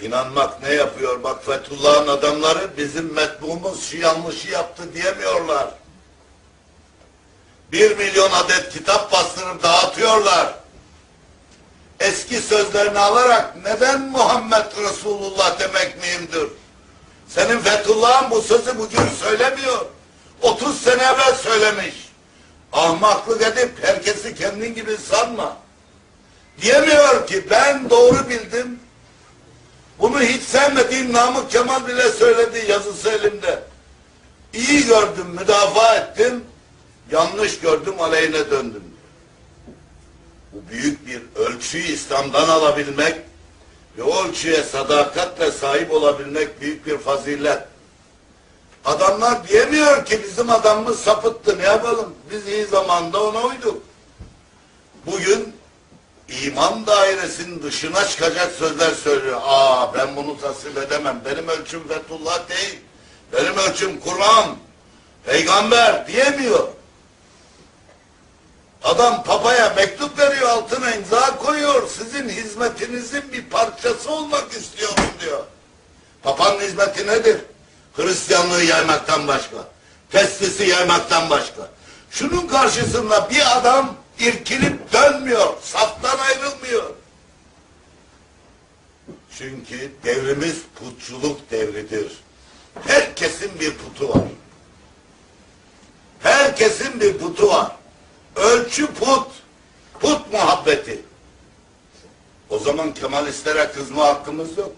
İnanmak ne yapıyor? Bak Fethullah'ın adamları bizim metbuumuz şu yanlışı yaptı diyemiyorlar. Bir milyon adet kitap bastırıp dağıtıyorlar. Eski sözlerini alarak neden Muhammed Resulullah demek miyimdir? Senin Fethullah'ın bu sözü bugün söylemiyor. 30 sene evvel söylemiş. Ahmaklık edip herkesi kendin gibi sanma. Diyemiyor ki ben doğru bildim. Bunu hiç sevmediğim Namık Kemal bile söyledi yazısı elimde. İyi gördüm, müdafaa ettim. Yanlış gördüm, aleyhine döndüm. Bu büyük bir ölçüyü İslam'dan alabilmek ve ölçüye sadakatle sahip olabilmek büyük bir fazilet. Adamlar diyemiyor ki bizim adamımız sapıttı ne yapalım? Biz iyi zamanda ona uyduk. Bugün iman dairesinin dışına çıkacak sözler söylüyor. Aa ben bunu tasvip edemem. Benim ölçüm Fethullah değil. Benim ölçüm Kur'an. Peygamber diyemiyor. Adam papaya mektup veriyor altına imza koyuyor. Sizin hizmetinizin bir parçası olmak istiyorum diyor. Papanın hizmeti nedir? Hristiyanlığı yaymaktan başka. Teslisi yaymaktan başka. Şunun karşısında bir adam irkilip dönmüyor. Saftan ayrılmıyor. Çünkü devrimiz putçuluk devridir. Herkesin bir putu var. Herkesin bir putu var. Ölçü put. Put muhabbeti. O zaman Kemalistlere kızma hakkımız yok.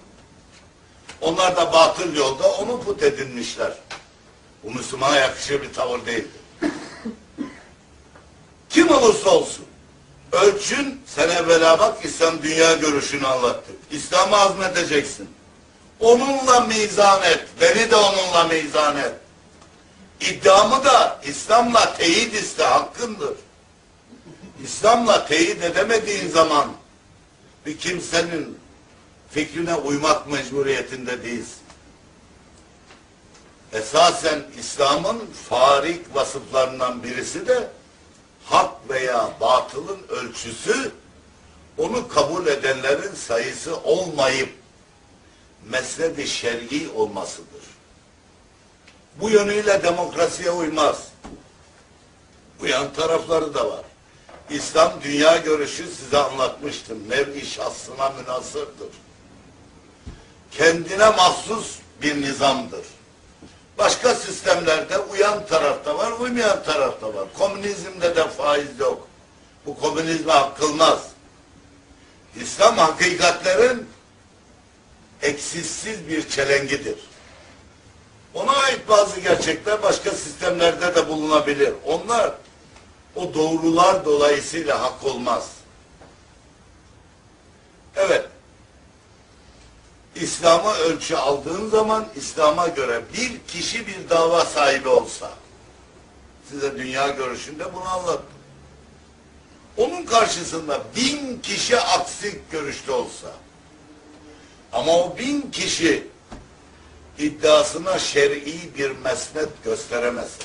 Onlar da batıl yolda onu put edinmişler. Bu Müslümana yakışır bir tavır değildir. Kim olursa olsun. Ölçün sen evvela bak İslam dünya görüşünü anlattı. İslam'ı azmedeceksin. Onunla mizan et. Beni de onunla mizan et. İddiamı da İslam'la teyit iste hakkındır. İslam'la teyit edemediğin zaman bir kimsenin fikrine uymak mecburiyetinde değilsin. Esasen İslam'ın farik vasıflarından birisi de hak veya batılın ölçüsü onu kabul edenlerin sayısı olmayıp mesnedi şer'i olmasıdır. Bu yönüyle demokrasiye uymaz. Uyan tarafları da var. İslam dünya görüşü size anlatmıştım. Nev-i şahsına münasırdır. Kendine mahsus bir nizamdır. Başka sistemlerde uyan tarafta var, uymayan tarafta var. Komünizmde de faiz yok. Bu komünizme hakkılmaz. İslam hakikatlerin eksiksiz bir çelengidir. Ona ait bazı gerçekler başka sistemlerde de bulunabilir. Onlar o doğrular dolayısıyla hak olmaz. Evet. İslam'a ölçü aldığın zaman İslam'a göre bir kişi bir dava sahibi olsa size dünya görüşünde bunu anlattım. Onun karşısında bin kişi aksi görüşte olsa ama o bin kişi iddiasına şer'i bir mesnet gösteremezse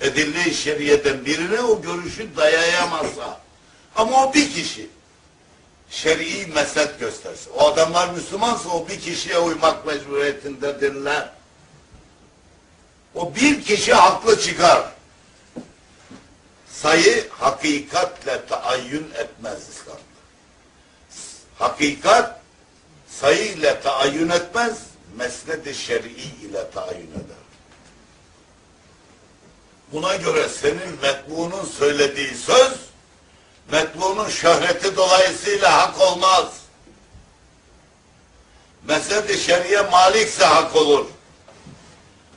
edille-i şeriyeden birine o görüşü dayayamazsa ama o bir kişi şer'i mesnet gösterse. O adamlar Müslümansa o bir kişiye uymak mecburiyetindedirler. O bir kişi haklı çıkar. Sayı hakikatle taayyün etmez İslam'da. Hakikat sayı ile taayyün etmez, mesned-i şer'i ile taayyün eder. Buna göre senin metbuunun söylediği söz metbuunun şöhreti dolayısıyla hak olmaz. Mezheb-i şeriye malikse hak olur.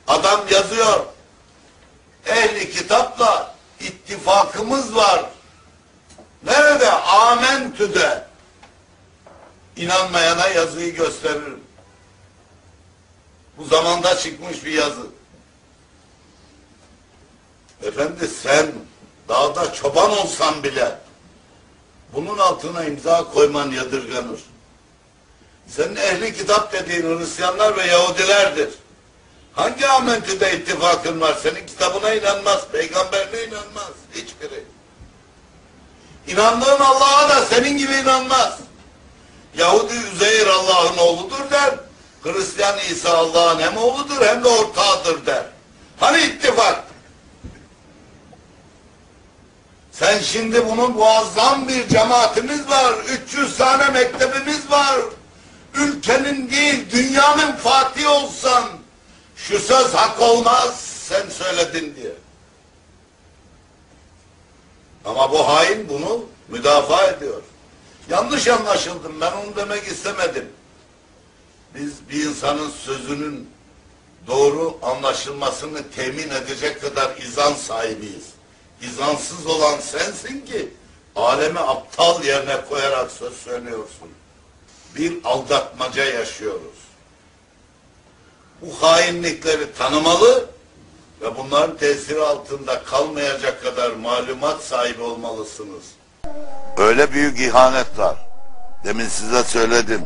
Adam yazıyor. Ehli kitapla ittifakımız var. Nerede? Amentü'de. İnanmayana yazıyı gösteririm. Bu zamanda çıkmış bir yazı. Efendi sen dağda çoban olsan bile bunun altına imza koyman yadırganır. Senin ehli kitap dediğin Hristiyanlar ve Yahudilerdir. Hangi amentüde ittifakın var? Senin kitabına inanmaz, peygamberine inanmaz. Hiçbiri. İnandığın Allah'a da senin gibi inanmaz. Yahudi Üzeyir Allah'ın oğludur der. Hristiyan İsa Allah'ın hem oğludur hem de ortağıdır der. Hani ittifak? Sen şimdi bunun muazzam bir cemaatimiz var. 300 tane mektebimiz var. Ülkenin değil dünyanın Fatih olsan şu söz hak olmaz sen söyledin diye. Ama bu hain bunu müdafaa ediyor. Yanlış anlaşıldım ben onu demek istemedim. Biz bir insanın sözünün doğru anlaşılmasını temin edecek kadar izan sahibiyiz. İzansız olan sensin ki alemi aptal yerine koyarak söz söylüyorsun. Bir aldatmaca yaşıyoruz. Bu hainlikleri tanımalı ve bunların tesiri altında kalmayacak kadar malumat sahibi olmalısınız. Öyle büyük ihanet var. Demin size söyledim.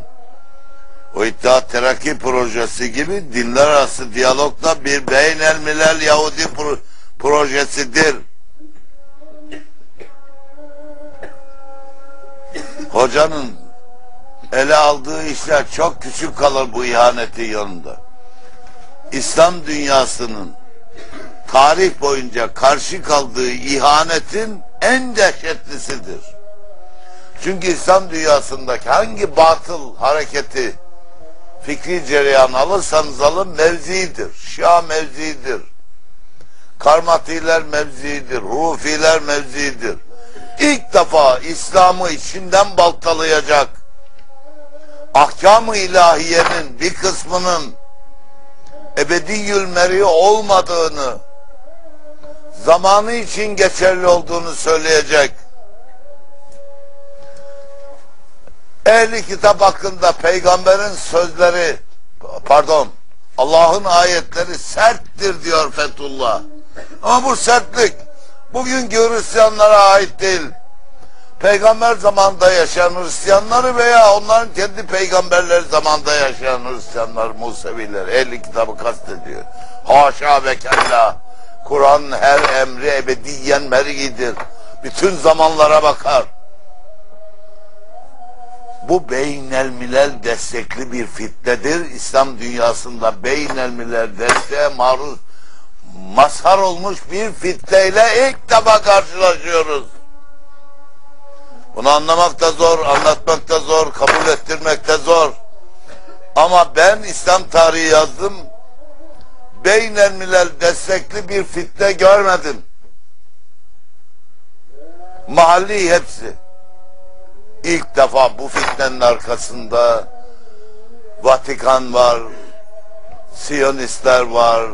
O İttihat Terakki projesi gibi dinler arası diyalogda bir beynelmilel Yahudi pro projesidir. Hocanın ele aldığı işler çok küçük kalır bu ihanetin yanında. İslam dünyasının tarih boyunca karşı kaldığı ihanetin en dehşetlisidir. Çünkü İslam dünyasındaki hangi batıl hareketi fikri cereyan alırsanız alın mevzidir. Şia mevzidir. Karmatiler mevzidir. Hurufiler mevzidir. İlk defa İslam'ı içinden baltalayacak ahkam-ı ilahiyenin bir kısmının ebediyül meri olmadığını zamanı için geçerli olduğunu söyleyecek. Ehli kitap hakkında peygamberin sözleri pardon Allah'ın ayetleri serttir diyor Fethullah. Ama bu sertlik bugünkü Hristiyanlara ait değil peygamber zamanında yaşayan Hristiyanları veya onların kendi peygamberleri zamanında yaşayan Hristiyanlar, Museviler, ehli kitabı kastediyor. Haşa ve kella. Kur'an her emri ebediyen mergidir. Bütün zamanlara bakar. Bu beynelmilel destekli bir fitnedir. İslam dünyasında beynelmilel desteğe maruz mazhar olmuş bir fitneyle ilk defa karşılaşıyoruz. Bunu anlamak da zor, anlatmak da zor, kabul ettirmek de zor. Ama ben İslam tarihi yazdım. Beynelmilel destekli bir fitne görmedim. Mahalli hepsi. İlk defa bu fitnenin arkasında Vatikan var, Siyonistler var,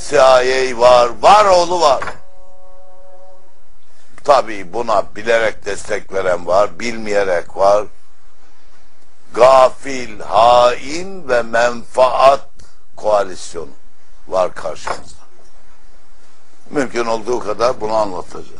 CIA var, var oğlu var. Tabii buna bilerek destek veren var, bilmeyerek var. Gafil, hain ve menfaat koalisyonu var karşımızda. Mümkün olduğu kadar bunu anlatacağız.